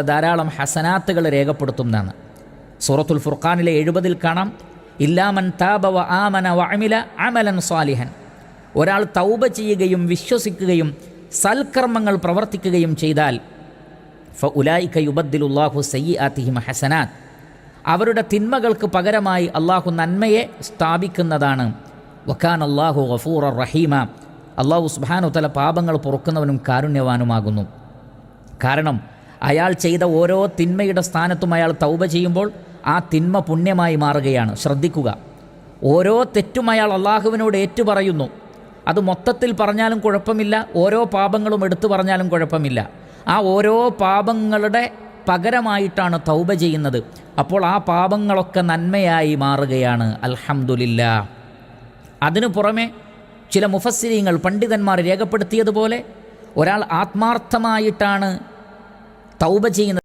ധാരാളം ഹസനാത്തുകൾ രേഖപ്പെടുത്തുന്നതാണ് സൂറത്തുൽ ഫുർഖാനിലെ എഴുപതിൽ കാണാം ഇല്ലാമൻ താബ വ ആമന വ അമില അമലൻ സ്വാലിഹൻ. ഒരാൾ തൗബ ചെയ്യുകയും വിശ്വസിക്കുകയും സൽക്കർമ്മങ്ങൾ പ്രവർത്തിക്കുകയും ചെയ്താൽ ഫ ഉലായിക്ക യുബദ്ദിലുല്ലാഹു സയ്യി ആത്തിഹിം ഹസനാത്ത്. അവരുടെ തിന്മകൾക്ക് പകരമായി അള്ളാഹു നന്മയെ സ്ഥാപിക്കുന്നതാണ്. വഖാൻ അള്ളാഹു ഗഫൂർ റഹീമ അള്ളാഹു സുബാനു തല പാപങ്ങൾ പൊറുക്കുന്നവനും കാരുണ്യവാനുമാകുന്നു. കാരണം അയാൾ ചെയ്ത ഓരോ തിന്മയുടെ സ്ഥാനത്തും അയാൾ തൗബ ചെയ്യുമ്പോൾ ആ തിന്മ പുണ്യമായി മാറുകയാണ്. ശ്രദ്ധിക്കുക. ഓരോ തെറ്റും അയാൾ അള്ളാഹുവിനോട് ഏറ്റുപറയുന്നു. അത് മൊത്തത്തിൽ പറഞ്ഞാലും കുഴപ്പമില്ല. ഓരോ പാപങ്ങളും എടുത്തു പറഞ്ഞാലും കുഴപ്പമില്ല. ആ ഓരോ പാപങ്ങളുടെ പകരമായിട്ടാണ് തൗബ ചെയ്യുന്നത്. അപ്പോൾ ആ പാപങ്ങളൊക്കെ നന്മയായി മാറുകയാണ്. അൽഹമുല്ല അതിനു പുറമെ ചില മുഫസ്സിരിങ്ങൾ പണ്ഡിതന്മാർ രേഖപ്പെടുത്തിയതുപോലെ ഒരാൾ ആത്മാർത്ഥമായിട്ടാണ് തൗബ ചെയ്യുന്നത്